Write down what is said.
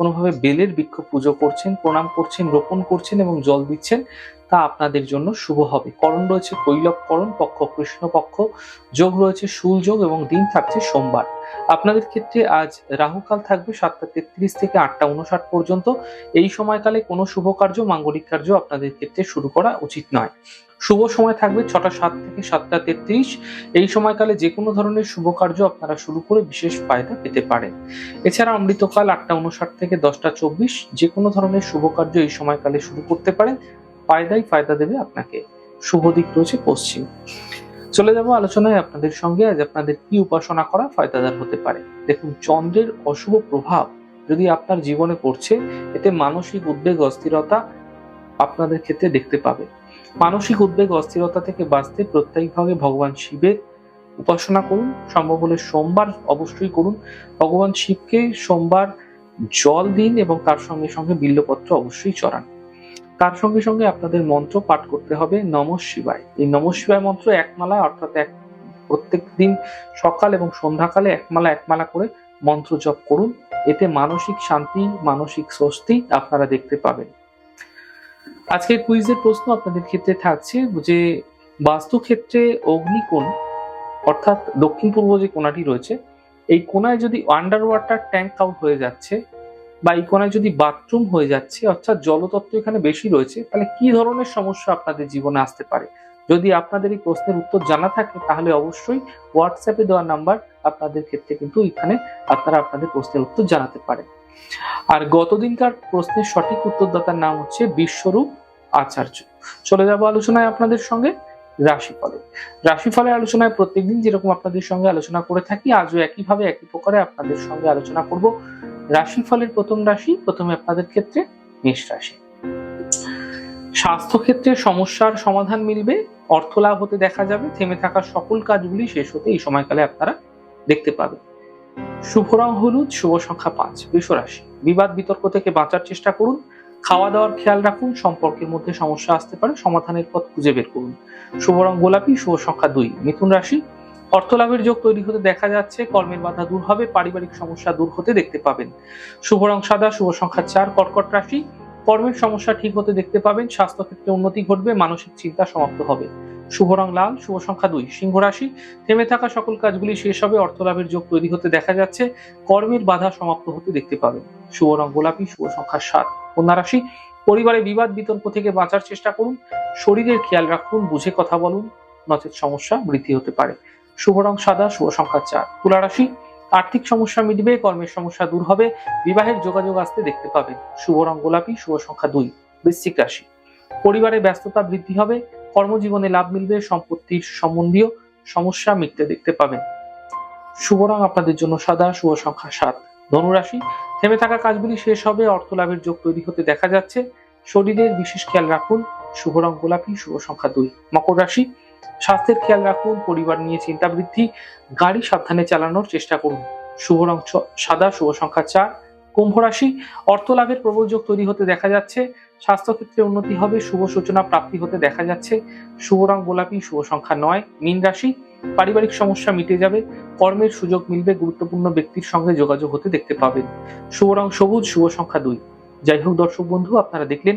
কোনোভাবে বেলের বৃক্ষ পুজো করছেন প্রণাম করছেন রোপণ করছেন এবং জল দিচ্ছেন তা আপনাদের জন্য শুভ হবে। করণ রয়েছে কৈলব করণ, পক্ষ কৃষ্ণ পক্ষ, যোগ রয়েছে শুল যোগ এবং দিন থাকছে সোমবার। আপনাদের ক্ষেত্রে আজ রাহুকাল থাকবে সাতটা তেত্রিশ থেকে আটটা উনষাট পর্যন্ত। এই সময়কালে কোনো শুভ কার্য, মাঙ্গলিক কার্য আপনাদের ক্ষেত্রে শুরু করা উচিত নয়। শুভ সময় থাকবে ছটা সাত থেকে সাতটা তেত্রিশ। এই সময়কালে যে কোনো ধরনের শুভ কার্য আপনারা শুরু করে বিশেষ ফায়দা পেতে পারেন। এছাড়া অমৃতকাল আটটা উনষাট থেকে দশটা চব্বিশ, যে কোনো ধরনের শুভ কার্য এই সময়কালে শুরু করতে পারেন। ফায়দাই ফায়দা দেবে আপনাকে। শুভ দিক রয়েছে পশ্চিম। চলে যাব আলোচনায় আপনাদের সঙ্গে। আজ আপনাদের কি উপাসনা করা ফায়দাদার হতে পারে? দেখুন, চন্দ্রের অশুভ প্রভাব যদি আপনার জীবনে পড়ছে, এতে মানসিক উদ্বেগ, অস্থিরতা আপনাদের ক্ষেত্রে দেখতে পাবে। মানসিক উদ্বেগ, অস্থিরতা থেকে বাঁচতে প্রত্যেকভাবে ভগবান শিবের উপাসনা করুন। সম্ভব হলে সোমবার অবশ্যই করুন। ভগবান শিবকে সোমবার জল দিন এবং তার সঙ্গে সঙ্গে বিল্লপত্র অবশ্যই চড়ান। তার সঙ্গে সঙ্গে আপনাদের মন্ত্র পাঠ করতে হবে নম শিবায়। এই নম শিবায় মন্ত্র একমালা অর্থাৎ এক প্রত্যেক দিন সকাল এবং সন্ধ্যাকালে একমালা একমালা করে মন্ত্র জপ করুন। এতে মানসিক শান্তি, মানসিক স্বস্তি আপনারা দেখতে পাবেন। আজকের কুইজের প্রশ্ন আপনাদের ক্ষেত্রে থাকছে যে বাস্তু বাস্তুক্ষেত্রে অগ্নিকোণ, অর্থাৎ দক্ষিণ পূর্ব যে কোণাটি রয়েছে, এই কোণায় যদি আন্ডার ওয়াটার ট্যাঙ্ক আউট হয়ে যাচ্ছে বা এই কোণায় যদি বাথরুম হয়ে যাচ্ছে, অর্থাৎ জলতত্ত্ব এখানে বেশি রয়েছে, তাহলে কি ধরনের সমস্যা আপনাদের জীবনে আসতে পারে? যদি আপনাদের এই প্রশ্নের উত্তর জানা থাকে, তাহলে অবশ্যই হোয়াটসঅ্যাপে দেওয়া নাম্বার আপনাদের ক্ষেত্রে কিন্তু এখানে আপনারা আপনাদের প্রশ্নের উত্তর জানাতে পারেন। আর গতদিনকার প্রশ্নের সঠিক উত্তরদাতার নাম হচ্ছে বিশ্বরূপ আচার্য। চলে যাব আলোচনায় আপনাদের সঙ্গে, রাশিফলে। রাশিফলের আলোচনায় প্রত্যেকদিন যেরকম আপনাদের সঙ্গে আলোচনা করে থাকি, আজও একইভাবে একই প্রকারে আপনাদের সঙ্গে আলোচনা করব। রাশিফলের প্রথম রাশি, প্রথমে আপনাদের ক্ষেত্রে মেষ রাশি। স্বাস্থ্য ক্ষেত্রে সমস্যার সমাধান মিলবে, অর্থ লাভ হতে দেখা যাবে, থেমে থাকা সকল কাজগুলি শেষ হতে এই সময়কালে আপনারা দেখতে পাবেন। শুভ রং হলুদ, শুভ সংখ্যা পাঁচ রাশি। বিবাদ বিতর্ক থেকে বাঁচার চেষ্টা করুন, খাওয়া দাওয়ার খেয়াল রাখুন, সম্পর্কের মধ্যে সমস্যা আসতে পারে, সমাধানের পথ খুঁজে বের করুন। শুভ রং গোলাপি, শুভ সংখ্যা দুই, মিথুন রাশি। অর্থ লাভের যোগ তৈরি হতে দেখা যাচ্ছে, কর্মের বাধা দূর হবে, পারিবারিক সমস্যা দূর হতে দেখতে পাবেন। শুভ রং সাদা, শুভ সংখ্যা চার, কর্কট রাশি, কর্মের সমস্যা ঠিক হতে দেখতে পাবেন স্বাস্থ্য ক্ষেত্রে উন্নতি ঘটবে, মানসিক চিন্তা সমাপ্ত হবে। শুভ রং লাল, শুভ সংখ্যা দুই, সিংহ রাশি, থেমে থাকা সকল কাজগুলি শেষ হবে অর্থ লাভের যোগ তৈরি হতে দেখা যাচ্ছে, কর্মের বাধা সমাপ্ত হতে দেখতে পাবেন। শুভ রং গোলাপি, শুভ সংখ্যা সাত, কন্যা রাশি, পরিবারে বিবাদ, বিতর্ক থেকে বাঁচার চেষ্টা করুন, শরীরের খেয়াল রাখুন, বুঝে কথা বলুন, নচেত সমস্যা বৃদ্ধি হতে পারে। শুভ রং সাদা, শুভ সংখ্যা চার। তুলা রাশি, আর্থিক সমস্যা মিটবে, কর্মের সমস্যা দূর হবে, বিবাহের যোগাযোগ আসতে দেখতে পাবেন। শুভ রং গোলাপি, শুভ সংখ্যা দুই, বৃশ্চিক রাশি। পরিবারে ব্যস্ততা বৃদ্ধি হবে, কর্মজীবনে লাভ মিলবে, সম্পত্তির সম্বন্ধীয় সমস্যা মিটতে দেখতে পাবেন। শুভ রং আপনাদের জন্য সাদা, শুভ সংখ্যা সাত। ধনুরাশি থেমে থাকা কাজগুলি শেষ হবে অর্থ লাভের যোগ তৈরি হতে দেখা যাচ্ছে। শরীরের বিশেষ খেয়াল রাখুন শুভ রং গোলাপি, শুভ সংখ্যা দুই। মকর রাশি, স্বাস্থ্যের খেয়াল রাখুন, পরিবার নিয়ে চিন্তা বৃদ্ধি, গাড়ি সাবধানে চালানোর চেষ্টা করুন। শুভ রং সাদা, শুভ সংখ্যা চার। কুম্ভ রাশি অর্থ লাভের প্রবল যোগ তৈরি হতে দেখা যাচ্ছে। স্বাস্থ্য ক্ষেত্রে উন্নতি হবে, শুভ সূচনা প্রাপ্তি হতে দেখা যাচ্ছে। শুভ রং গোলাপি, শুভ সংখ্যা নয়। মীন রাশি, পারিবারিক সমস্যা মিটে যাবে, কর্মের সুযোগ মিলবে, গুরুত্বপূর্ণ ব্যক্তির সঙ্গে যোগাযোগ হতে দেখতে পাবেন। শুভ রং সবুজ, শুভ সংখ্যা দুই। যাই হোক দর্শক বন্ধু, আপনারা দেখলেন